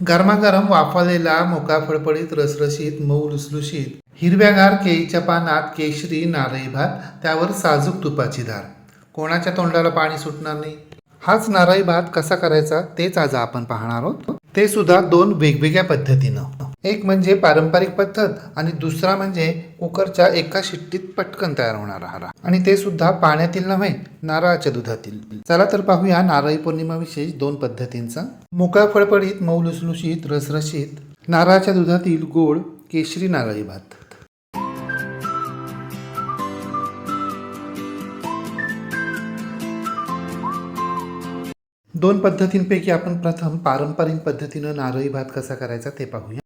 गरमागरम वाफालेला मोका फडफडीत रसरशीत मऊ लुसलुशीत. हिरव्यागार केळीच्या पानात केशरी नारळी भात त्यावर साजूक तुपाची धार कोणाच्या तोंडाला पाणी सुटणार नाही? हाच नारळी भात कसा करायचा तेच आज आपण पाहणार आहोत. ते सुद्धा दोन वेगवेगळ्या पद्धतीनं. एक म्हणजे पारंपरिक पद्धत आणि दुसरा म्हणजे कुकरच्या एका शिट्टीत पटकन तयार होणारा हारा. आणि ते सुद्धा पाण्यातील नव्हे नारळाच्या दुधातील. चला तर पाहूया नारळी पौर्णिमा विशेष दोन पद्धतींचा. मोकळा फळफळीत मऊ लुसलुशीत रसरशीत नारळाच्या दुधातील गोड केशरी नारळी भात. दोन पद्धतींपैकी आपण प्रथम पारंपरिक पद्धतीनं नारळी भात कसा करायचा ते पाहूया.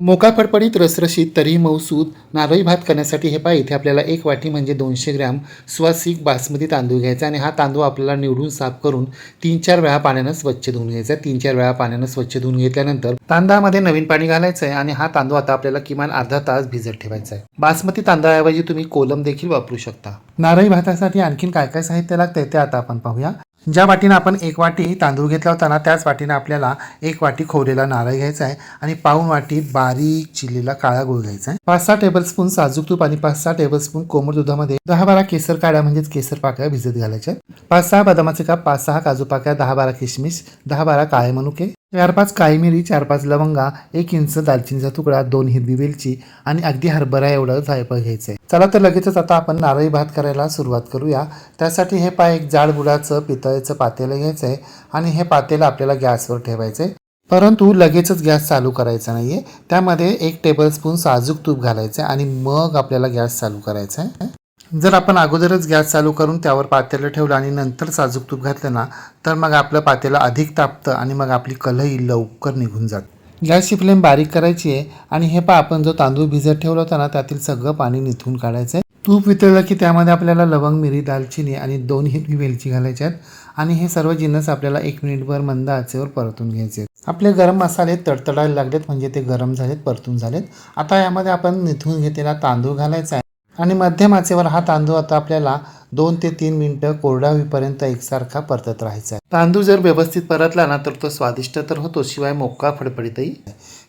मोका फडफडीत रसरशीत तरी मौसूद नारळी भात करण्यासाठी हे पहा इथे आपल्याला एक वाटी म्हणजे दोनशे ग्रॅम स्वसिक बासमती तांदूळ घ्यायचा आणि हा तांदूळ आपल्याला निवडून साफ करून तीन चार वेळा पाण्यानं स्वच्छ धुवून घ्यायचा. तीन चार वेळा पाण्यानं स्वच्छ धुवून घेतल्यानंतर तांदळामध्ये नवीन पाणी घालायचं आहे आणि हा तांदूळ आता आपल्याला किमान अर्धा तास भिजत ठेवायचा आहे बासमती तांदळाऐवजी तुम्ही कोलम देखील वापरू शकता. नारळी भातासाठी आणखीन काय काय साहित्य लागतंय ते आता आपण पाहूया. ज्या वाटीनं आपण एक वाटी तांदूळ घेतला होता ना त्याच वाटीनं आपल्याला एक वाटी खोवलेला नारळ घ्यायचा आहे आणि पाऊन वाटी बारीक चिरलेला काळा गुळ घ्यायचा आहे. पाच सहा टेबलस्पून साजूक तूप आणि पाच सहा टेबलस्पून कोमट दुधामध्ये दहा बारा केसर काड्या म्हणजेच केसर पाकळ्या भिजत घालायच्या पाच सहा बदामाचे काप पाच सहा काजू पाकळ्या दहा बारा किशमिश दहा बारा काळे मनुके चार पाच काळी मिरी चार पाच लवंगा एक इंच दालचिनीचा तुकडा दोन हिरवी वेलची आणि अगदी हरभरा एवढं जायफळ घ्यायचं आहे चला तर लगेचच आता आपण नारळी भात करायला सुरुवात करूया. त्यासाठी हे पाय एक जाड बुडाचं पितळेचं पातेलं घ्यायचं आहे आणि हे पातेलं आपल्याला गॅसवर ठेवायचं आहे परंतु लगेचच गॅस चालू करायचा नाहीये. त्यामध्ये एक टेबलस्पून साजूक तूप घालायचं आहे आणि मग आपल्याला गॅस चालू करायचा आहे जर आपण अगोदरच गॅस चालू करून त्यावर पातेलं ठेवलं आणि नंतर साजूक तूप घातलं ना तर मग आपलं पातेलं अधिक तापतं आणि मग आपली कलही लवकर निघून जाते. गॅसची फ्लेम बारीक करायची आहे आणि हे पा आपण जो तांदूळ भिजत ठेवला होता ना त्यातील सगळं पाणी निथून काढायचं आहे तूप वितळलं की त्यामध्ये आपल्याला लवंग मिरी दालचिनी आणि दोन हिरवी वेलची घालायची आहेत आणि हे सर्व जिन्नस आपल्याला एक मिनिटभर मंद आचेवर परतून घ्यायचे आहेत. आपले गरम मसाले तडतडायला लागलेत म्हणजे ते गरम झालेत परतून झालेत. आता यामध्ये आपण निथून घेतलेला तांदूळ घालायचा आहे. आणि मध्यम आचेवर हा तांदूळ आता आपल्याला दोन ते तीन मिनटं कोरडा होईपर्यंत एकसारखा परतत राहायचा आहे. तांदूळ जर व्यवस्थित परतला ना तर तो स्वादिष्ट तर होतो शिवाय मोका फडफडीतही.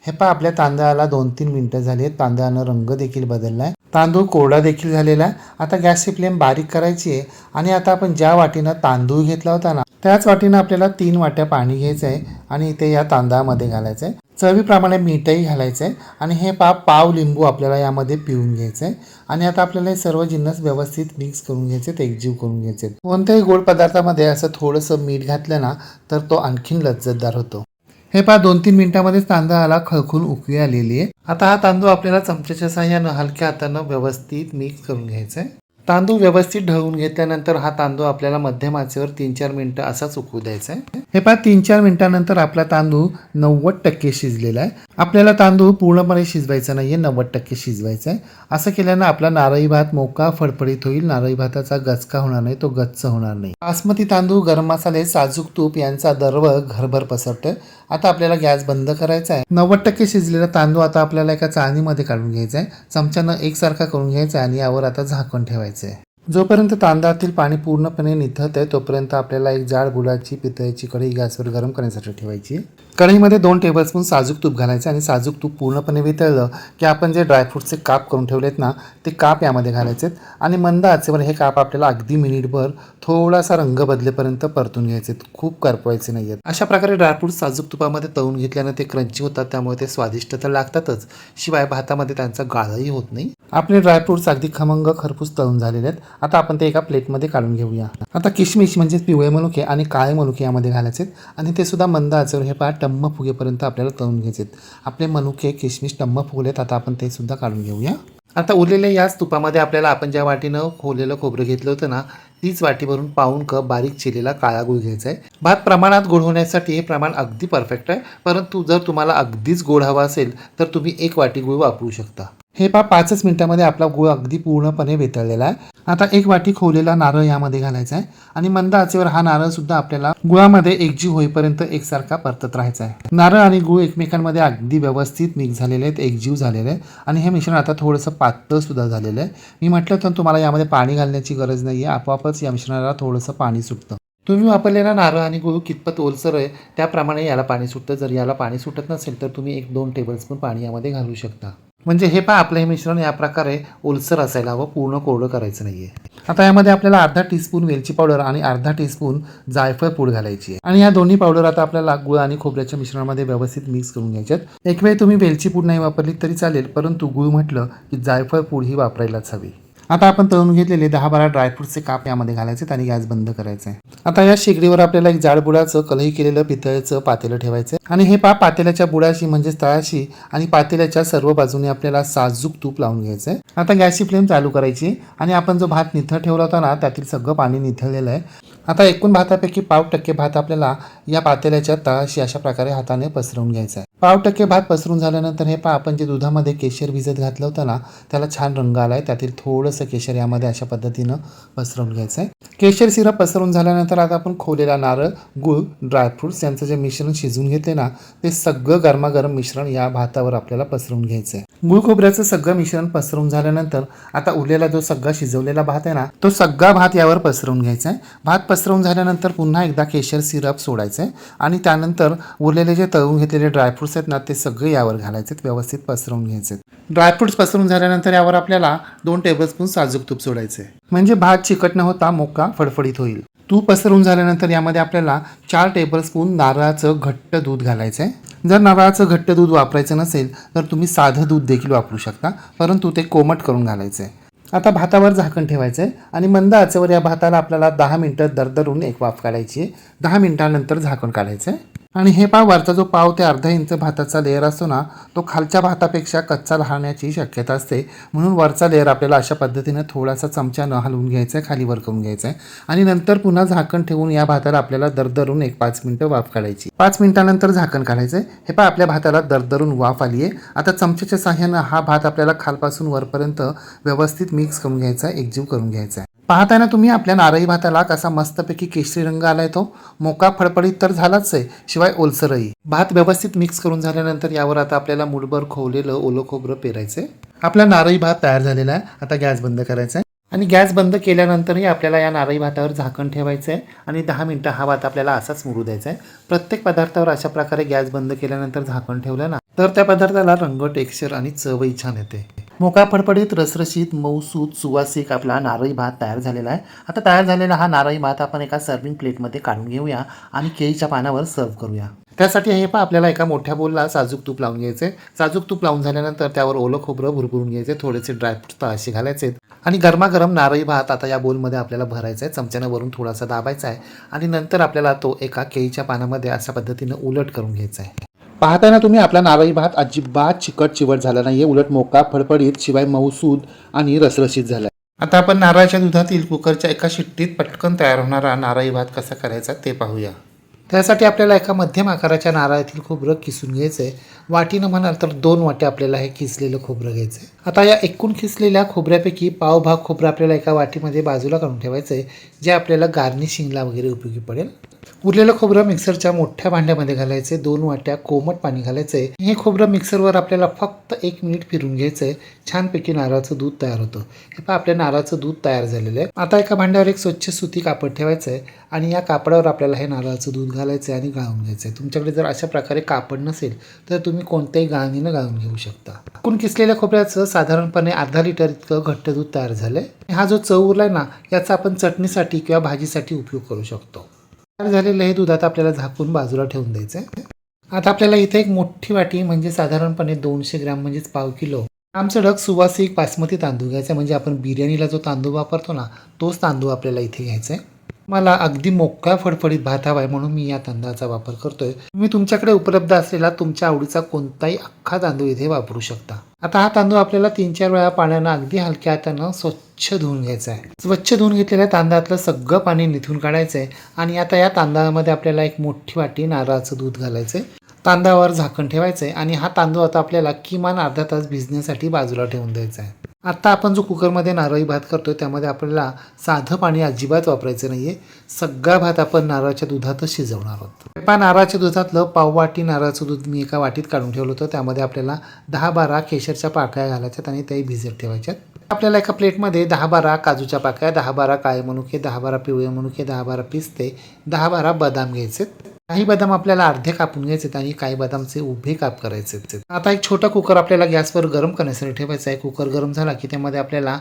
हे पहा आपल्या तांदळाला दोन तीन मिनिटं झाली आहेत. तांदळानं रंग देखील बदलला आहे तांदूळ कोरडा देखील झालेला आहे. आता गॅसची फ्लेम बारीक करायची आहे. आणि आता आपण ज्या वाटीनं तांदूळ घेतला होता ना त्याच वाटीनं आपल्याला तीन वाट्या पाणी घ्यायचं आहे. आणि ते या तांदळामध्ये घालायचं आहे. चवीप्रमाणे मीठही घालायचं आहे. आणि हे पा पाव लिंबू आपल्याला यामध्ये पिऊन घ्यायचं आहे. आणि आता आपल्याला हे सर्व जिन्नस व्यवस्थित मिक्स करून घ्यायचे आहेत एकजीव करून घ्यायचे आहेत. कोणत्याही गोड पदार्थामध्ये असं थोडंसं मीठ घातलं ना तर तो आणखीन लज्जतदार होतो. हे पहा दोन तीन मिनिटांमध्येच तांदळाला खळखून उकळी आलेली आहे. आता हा तांदूळ आपल्याला चमच्याच्या साह्यानं हलक्या हातानं व्यवस्थित मिक्स करून घ्यायचा आहे. तांदूळ व्यवस्थित ढवून घेतल्यानंतर हा तांदूळ आपल्याला मध्यम आचेवर तीन चार मिनटं असाच उकळू द्यायचा आहे. हे पहा तीन चार मिनिटांनंतर आपला तांदूळ नव्वद टक्के शिजलेला आहे. आपल्याला तांदूळ पूर्णपणे शिजवायचा नाहीये नव्वद टक्के शिजवायचा आहे. असं केल्यानं आपला नारळी भात मोका फडफडीत होईल. नारळी भाताचा गचका होणार नाही तो गच्च होणार नाही. बासमती तांदूळ गरम मसाले साजूक तूप यांचा दरव घरभर पसरतोय. आता आपल्याला गॅस बंद करायचा आहे. नव्वद टक्के शिजलेला तांदूळ आता आपल्याला एका चाळणीमध्ये काढून घ्यायचा आहे. चमच्यानं एकसारखा करून घ्यायचा आहे आणि यावर आता झाकण ठेवायचं आहे. जोपर्यंत तांदळातील पाणी पूर्णपणे निथत आहे तोपर्यंत आपल्याला एक जाड गुलाची पितळ्याची कढई गॅसवर गरम करण्यासाठी ठेवायची. आहे. कढईमध्ये दोन टेबलस्पून साजूक तूप घालायचं आणि साजूक तूप पूर्णपणे वितळलं की आपण जे ड्रायफ्रूटचे काप करून ठेवलेत ना ते काप यामध्ये घालायचे आहेत आणि मंद आचेवर हे काप आपल्याला अगदी मिनिटभर थोडासा रंग बदलेपर्यंत परतून घ्यायचे आहेत. खूप करपवायचे नाही आहेत अशा प्रकारे ड्रायफ्रूट साजूक तुपामध्ये तळून घेतल्यानं ते क्रंची होतात त्यामुळे ते स्वादिष्ट तर लागतातच. शिवाय भातामध्ये त्यांचा गाळही होत नाही. आपले ड्रायफ्रूट्स अगदी खमंग खरपूस तळून झालेले आहेत. आता आपण ते एका प्लेटमध्ये काढून घेऊया. आता किशमिश म्हणजे पिवळे मनुके आणि काळे मनुके यामध्ये घालायचे आहेत. आणि ते सुद्धा मंद आचेवर हे पहा टम्म फुगेपर्यंत आपल्याला तळून घ्यायचे आहेत. आपले मनुके किशमिश टम्म फुगलेत आता आपण ते सुद्धा काढून घेऊया. आता उरलेल्या याच तुपामध्ये आपल्याला आपण ज्या वाटीनं खोलेलं खोबरं घेतलं होतं ना तीच वाटी भरून पाऊन कप बारीक चिरलेला काळा गुळ घ्यायचा आहे. भात प्रमाणात गोड होण्यासाठी हे प्रमाण अगदी परफेक्ट आहे. परंतु जर तुम्हाला अगदीच गोड हवा असेल तर तुम्ही एक वाटी गुळ वापरू शकता. हे पा पाचच मिनिटामध्ये आपला गूळ अगदी पूर्णपणे वेतळलेला आहे. आता एक वाटी खोवलेला नारळ यामध्ये घालायचा आहे. आणि मंद आचेवर हा नारळ सुद्धा आपल्याला गुळामध्ये एकजीव होईपर्यंत एकसारखा परतत राहायचा आहे. नारळ आणि गुळ एकमेकांमध्ये अगदी व्यवस्थित मिक्स झालेले आहेत एकजीव झालेले आहे आणि हे मिश्रण आता थोडंसं पातळ सुद्धा झालेलं आहे. मी म्हटलं तर तुम्हाला यामध्ये पाणी घालण्याची गरज नाही आहे आपोआपच या मिश्रणाला थोडंसं पाणी सुटतं. तुम्ही वापरलेला नारळ आणि गूळ कितपत ओलसर आहे त्याप्रमाणे याला पाणी सुटतं. जर याला पाणी सुटत नसेल तर तुम्ही एक दोन टेबलस्पून पाणी यामध्ये घालू शकता. म्हणजे हे पहा आपलं हे मिश्रण या प्रकारे ओलसर असायला हवं पूर्ण कोरडं करायचं नाहीये. आता यामध्ये आपल्याला अर्धा टीस्पून वेलची पावडर आणि अर्धा टीस्पून जायफळ पूड घालायची आहे. आणि या दोन्ही पावडर आता आपल्याला गुळ आणि खोबऱ्याच्या मिश्रणामध्ये व्यवस्थित मिक्स करून घ्यायच्यात एक वेळ तुम्ही वेलची पूड नाही वापरली तरी चालेल परंतु गुळ म्हटलं की जायफळ पूड ही वापरायलाच हवी. आता आपण तळून घेतलेले दहा बारा ड्रायफ्रूटचे काप यामध्ये घालायचे आणि गॅस बंद करायचे आता या शेगडीवर आपल्याला एक जाड बुडाचं कलही केलेलं पितळेचं पातेलं ठेवायचं आणि हे पा पातेल्याच्या बुडाशी म्हणजेच तळाशी आणि पातेल्याच्या सर्व बाजूने आपल्याला साजूक तूप लावून घ्यायचं आहे. आता गॅसची फ्लेम चालू करायची आणि आपण जो भात निथळ ठेवला होता ना त्यातील सगळं पाणी निथळलेलं आहे. आता एकूण भातापैकी पाव टक्के भात आपल्याला या पातेल्याच्या तळाशी अशा प्रकारे हाताने पसरवून घ्यायचा आहे. पाव टक्के भात पसरून झाल्यानंतर हे पा आपण जे दुधामध्ये केशर भिजत घातलं होतं ना त्याला छान रंग आलाय. त्यातील थोडंसं केशर यामध्ये अशा पद्धतीनं पसरवून घ्यायचं आहे. केशर सिरप पसरवून झाल्यानंतर आता आपण खोलेला नारळ गुळ ड्रायफ्रुट्स यांचं जे मिश्रण शिजवून घेते ना ते सगळं गरमागरम मिश्रण या भातावर आपल्याला पसरवून घ्यायचं आहे. गुळ खोबऱ्याचं सगळं मिश्रण पसरवून झाल्यानंतर आता उरलेला जो सगळा शिजवलेला भात आहे ना तो सगळा भात यावर पसरवून घ्यायचा आहे. भात पसरवून झाल्यानंतर पुन्हा एकदा केशर सिरप सोडायचं आहे आणि त्यानंतर उरलेले जे तळून घेतलेले ड्रायफ्रुट्स आहेत ना ते सगळे यावर घालायचे आहेत, व्यवस्थित पसरवून घ्यायचे आहेत. ड्रायफ्रुट्स पसरून झाल्यानंतर यावर आपल्याला दोन टेबलस्पून साजूक तूप सोडायचे. म्हणजे भात चिकट न होता मोका फडफडीत होईल. तूप पसरून झाल्यानंतर यामध्ये आपल्याला चार टेबलस्पून नारळाचं घट्ट दूध घालायचं. आहे जर नारळाचं घट्ट दूध वापरायचं नसेल तर तुम्ही साधं दूध देखील वापरू शकता परंतु ते कोमट करून घालायचं. आहे आता भातावर झाकण ठेवायचं आहे आणि मंद आचेवर या भाताला आपल्याला दहा मिनटं दरदरून एक वाफ काढायची आहे. दहा मिनटानंतर झाकण काढायचं आहे. आणि हे पाव वरचा जो पाव ते अर्धा इंच भाताचा लेअर असतो ना तो खालच्या भातापेक्षा कच्चा राहण्याची शक्यता असते. म्हणून वरचा लेअर आपल्याला अशा पद्धतीनं थोडासा चमच्यानं हलवून घ्यायचा आहे खाली वर करून घ्यायचा आहे. आणि नंतर पुन्हा झाकण ठेवून या भाताला आपल्याला दरदरून एक पाच मिनटं वाफ काढायची. पाच मिनिटानंतर झाकण काढायचं आहे. हे पहा आपल्या भाताला दरदरून वाफ आली आहे. आता चमच्याच्या साह्यानं हा भात आपल्याला खालपासून वरपर्यंत व्यवस्थित मिक्स करून घ्यायचा आहे एकजीव करून घ्यायचा आहे. पाहताना तुम्ही आपल्या नारळी भाताला कसा मस्तपैकी केशरी रंग आलाय तो. मोका फडफडीत तर झालाच आहे शिवाय ओलसरही. भात व्यवस्थित मिक्स करून झाल्यानंतर यावर आता आपल्याला मुठभर खोवलेलं ओलं खोबरं पेरायचंय. आपला नारळी भात तयार झालेला आहे. आता गॅस बंद करायचा आहे आणि गॅस बंद केल्यानंतरही आपल्याला या नारळी भातावर झाकण ठेवायचं आहे आणि दहा मिनटं हा भात आपल्याला असाच मुरू द्यायचा आहे प्रत्येक पदार्थावर अशा प्रकारे गॅस बंद केल्यानंतर झाकण ठेवलं ना तर त्या पदार्थाला रंग टेक्स्चर आणि चवही छान येते. मोका फडफडीत रसरशीत मऊसूत सुवासिक आपला नारळी भात तयार झालेला आहे. आता तयार झालेला हा नारळी भात आपण एका सर्विंग प्लेटमध्ये काढून घेऊया आणि केळीच्या पानावर सर्व करूया. त्यासाठी हे पहा आपल्याला एका मोठ्या बोलला साजूक तूप लावून घ्यायचे साजूक तूप लावून झाल्यानंतर त्यावर ओलं खोबरं भुरभुरून घ्यायचे थोडेसे ड्रायफ्रुट्स तळाशी घालायचे आणि गरमागरम नारळी भात आता या बोलमध्ये आपल्याला भरायचा आहे चमच्यानं वरून थोडासा दाबायचा आहे आणि नंतर आपल्याला तो एका केळीच्या पानामध्ये अशा पद्धतीनं उलट करून घ्यायचा आहे पाहताना तुम्ही आपला नारळी भात अजिबात चिकट चिवट झाला नाहीये. उलट मोका फडफडीत शिवाय मऊसूद आणि रसरशीत झाला आता आपण नारळाच्या दुधातील कुकरच्या एका शिट्टीत पटकन तयार होणारा नारळी भात कसा करायचा ते पाहूया. त्यासाठी आपल्याला एका मध्यम आकाराच्या नारळातील खोबरं किसून घ्यायचं आहे वाटीनं म्हणाल तर दोन वाटे आपल्याला हे किसलेलं खोबरं घ्यायचं आहे आता या एकूण खिसलेल्या खोबऱ्यापैकी पाव भाग खोबरं आपल्याला एका वाटीमध्ये बाजूला काढून ठेवायचं आहे जे आपल्याला गार्निशिंगला वगैरे उपयोगी पडेल. उरलेलं खोबरं मिक्सरच्या मोठ्या भांड्यामध्ये घालायचे. दोन वाट्या कोमट पाणी घालायचे. हे खोबरं मिक्सरवर आपल्याला फक्त एक मिनिट फिरून घ्यायचं आहे छानपैकी नारळाचं दूध तयार होतं. हे पहा आपल्या नारळाचं दूध तयार झालेलं आहे. आता एका भांड्यावर एक स्वच्छ सुती कापड ठेवायचं आहे आणि या कापडावर आपल्याला हे नारळाचं दूध घालायचं आहे आणि गाळून घ्यायचं आहे तुमच्याकडे जर अशा प्रकारे कापड नसेल तर तुम्ही कोणत्याही गाळणीनं गाळून घेऊ शकता. एकूण किसलेल्या खोबऱ्याचं साधारणपणे अर्धा लिटर इतकं घट्ट दूध तयार झालंय. हा जो चव उरलाय ना याचा आपण चटणीसाठी किंवा भाजीसाठी उपयोग करू शकतो. तयार झालेलं हे दूध आता आपल्याला झाकून बाजूला ठेवून द्यायचं आहे आता आपल्याला इथे एक मोठी वाटी म्हणजे साधारणपणे दोनशे ग्रॅम म्हणजेच पाव किलो आमचं डग सुवासिक बासमती तांदूळ घ्यायचा म्हणजे आपण बिर्याणीला जो तांदूळ वापरतो ना तोच तांदूळ आपल्याला इथे घ्यायचा आहे मला अगदी मोकळा फडफडीत भात हवा आहे म्हणून मी या तांदळाचा वापर करतोय. तुम्ही तुमच्याकडे उपलब्ध असलेला तुमच्या आवडीचा कोणताही अख्खा तांदूळ इथे वापरू शकता. आता हा तांदूळ आपल्याला तीन चार वेळा पाण्यानं अगदी हलक्या हातानं स्वच्छ धुवून घ्यायचा आहे स्वच्छ धुवून घेतलेल्या तांदळातलं सगळं पाणी निथून काढायचं आहे आणि आता या तांदळामध्ये आपल्याला एक मोठी वाटी नारळाचं दूध घालायचं आहे तांदळावर झाकण ठेवायचं आहे आणि हा तांदूळ आता आपल्याला किमान अर्धा तास भिजण्यासाठी बाजूला ठेवून द्यायचा आहे आत्ता आपण जो कुकरमध्ये नारळी भात करतो आहे त्यामध्ये आपल्याला साधं पाणी अजिबात वापरायचं नाही आहे सगळा भात आपण नारळाच्या दुधातच शिजवणार आहोत. पा नारळाच्या दुधातलं पाववाटी नारळाचं दूध मी एका वाटीत काढून ठेवलं होतं. त्यामध्ये आपल्याला दहा बारा केशरच्या पाकळ्या घालायच्यात आणि त्याही भिजत ठेवायच्यात. आपल्याला एका प्लेटमध्ये दहा बारा काजूच्या पाकळ्या दहा बारा काळे मनुके दहा बारा पिवळे मनुके दहा बारा पिस्ते दहा बारा बदाम घ्यायचे काही बदाम आपल्याला अर्धे कापून घ्यायचे आणि काही बदामचे उभे काप करायचे आता एक छोटा कुकर आपल्याला गॅसवर गरम करण्यासाठी ठेवायचा आहे कुकर गरम झाला की त्यामध्ये आपल्याला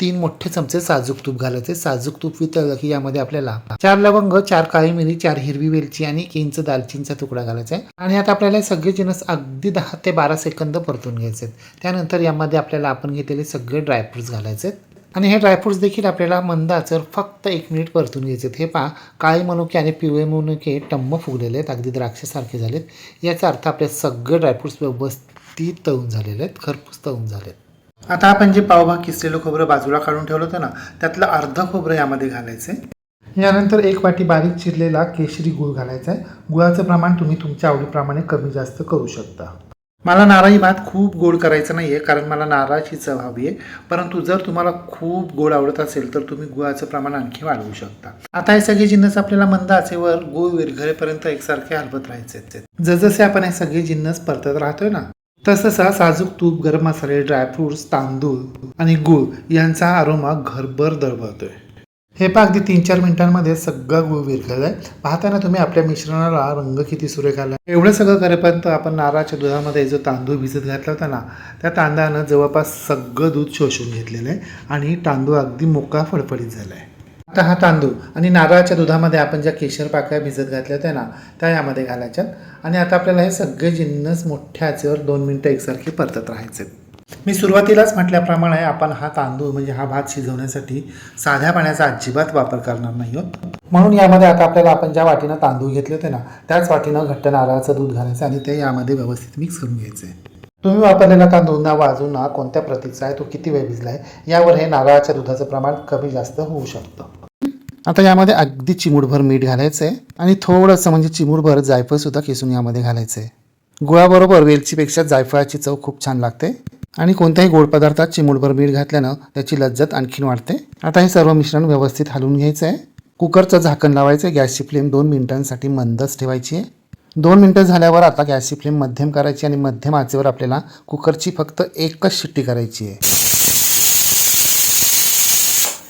तीन मोठे चमचे साजूक तूप घालायचे साजूक तूप वितळलं की यामध्ये आपल्याला चार लवंग चार काळी मिरी चार हिरवी वेलची आणि एक इंच दालचिनीचा तुकडा घालायचा आहे आणि आता आपल्याला सगळे जिनस अगदी दहा ते बारा सेकंद परतून घ्यायचे आहेत. त्यानंतर यामध्ये आपल्याला आपण घेतलेले सगळे ड्रायफ्रुट्स घालायचे आहेत. आणि हे ड्रायफ्रुट्स देखील आपल्याला मंदा जर फक्त एक मिनिट परतून घ्यायचे आहेत. हे पहा काळे मनुके आणि पिवळे मनुके टम्म फुगलेले आहेत अगदी द्राक्षासारखे झालेत. याचा अर्थ आपले सगळे ड्रायफ्रुट्स व्यवस्थित तळून झालेले आहेत खरपूस तळून झालेत. आता आपण जे पावभाग किसलेलं खोबरं बाजूला काढून ठेवलं होतं ना त्यातलं अर्ध खोबरं यामध्ये घालायचं आहे यानंतर एक वाटी बारीक चिरलेला केशरी गुळ घालायचा आहे गुळाचं प्रमाण तुम्ही तुमच्या आवडीप्रमाणे कमी जास्त करू शकता. मला नारळी भात खूप गोड करायचा नाही आहे कारण मला नारळाची चव हवी आहे. परंतु जर तुम्हाला खूप गोड आवडत असेल तर तुम्ही गुळाचं प्रमाण आणखी वाढवू शकता. आता हे सगळे जिन्नस आपल्याला मंद आचेवर गुळ विरघळेपर्यंत एकसारखे हलवत राहायचे जसजसे आपण हे सगळे जिन्नस परतत राहतोय ना तसतसा साजूक तूप गरम मसाले ड्रायफ्रुट्स तांदूळ आणि गुळ यांचा आरोमा घरभर दळबळतोय हे पहा अगदी तीन चार मिनिटांमध्ये सगळं गुळ विरघळलं आहे. पाहताना तुम्ही आपल्या मिश्रणाला रंग किती सुरेख आला. एवढं सगळं करेपर्यंत आपण नारळाच्या दुधामध्ये जो तांदूळ भिजत घातला होता ना त्या तांदळानं जवळपास सगळं दूध शोषून घेतलेलं आहे आणि तांदूळ अगदी मोका फडफडीत झाला आहे. आता हा तांदूळ आणि नारळाच्या दुधामध्ये आपण ज्या केशर पाकळ्या भिजत घातल्या होत्या ना त्या यामध्ये घालायच्यात. आणि आता आपल्याला हे सगळे जिन्नस मोठ्या आचेवर दोन मिनटं एकसारखे परतत राहायचे मी सुरुवातीलाच म्हटल्याप्रमाणे आपण हा तांदूळ म्हणजे हा भात शिजवण्यासाठी साध्या पाण्याचा अजिबात वापर करणार नाही आहोत. म्हणून यामध्ये आता आपल्याला आपण ज्या वाटीनं तांदूळ घेतले होते ना त्याच वाटीनं घट्ट नारळाचं दूध घालायचं आणि ते यामध्ये व्यवस्थित मिक्स करून घ्यायचं. आहे तुम्ही वापरलेला तांदूळ ना वाजून ना कोणत्या प्रतीचा आहे तो किती वेळ भिजला आहे यावर हे नारळाच्या दुधाचं प्रमाण कमी जास्त होऊ शकतं. आता यामध्ये अगदी चिमूटभर मीठ घालायचं आहे आणि थोडंसं म्हणजे चिमूटभर जायफळसुद्धा किसून यामध्ये घालायचं आहे गुळाबरोबर वेलचीपेक्षा जायफळाची चव खूप छान लागते. आणि कोणत्याही गोड पदार्थात चिमूटभर मीठ घातल्यानं त्याची लज्जत आणखीन वाढते. आता हे सर्व मिश्रण व्यवस्थित हलवून घ्यायचं आहे कुकरचं झाकण लावायचं आहे गॅसची फ्लेम दोन मिनिटांसाठी मंदच ठेवायची आहे. दोन मिनटं झाल्यावर आता गॅसची फ्लेम मध्यम करायची आणि मध्यम आचेवर आपल्याला कुकरची फक्त एकच शिट्टी करायची आहे.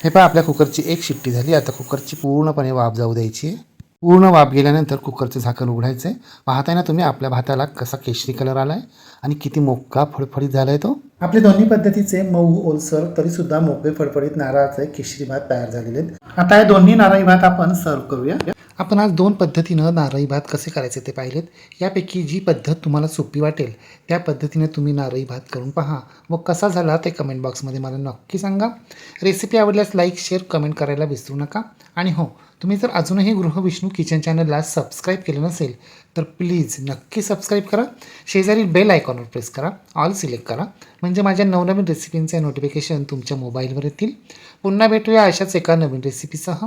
हे पहा आपल्या कुकरची एक शिट्टी झाली. आता कुकरची पूर्णपणे वाफ जाऊ द्यायची आहे. पूर्ण वाफ गेल्यानंतर कुकरचं झाकण उघडायचं आहे पाहताय ना तुम्ही आपल्या भाताला कसा केशरी कलर आला आहे आणि किती मोका फडफडीत झाला आहे तो. आपले दोन्ही पद्धतीचे मऊ ओलसर तरी सुद्धा मोकळे फडफडीत नारळाचे केशरी भात तयार झालेले आहेत. आता हे दोन्ही नारळी भात आपण सर्व करूया. आपण आज दोन पद्धतीनं नारळी भात कसे करायचे ते पाहिलेत. यापैकी जी पद्धत तुम्हाला सोपी वाटेल त्या पद्धतीने तुम्ही नारळी भात करून पहा. व कसा झाला ते कमेंट बॉक्समध्ये मला नक्की सांगा. रेसिपी आवडल्यास लाईक शेअर कमेंट करायला विसरू नका. आणि हो तुम्ही जर अजूनही गृहविष्णू किचन चॅनलला सबस्क्राईब केलं नसेल तर प्लीज नक्की सबस्क्राईब करा. शेजारी बेल आयकॉनवर प्रेस करा. ऑल सिलेक्ट करा. म्हणजे माझ्या नवनवीन रेसिपींचे नोटिफिकेशन तुमच्या मोबाईलवर येतील. पुन्हा भेटूया अशाच एका नवीन रेसिपीसह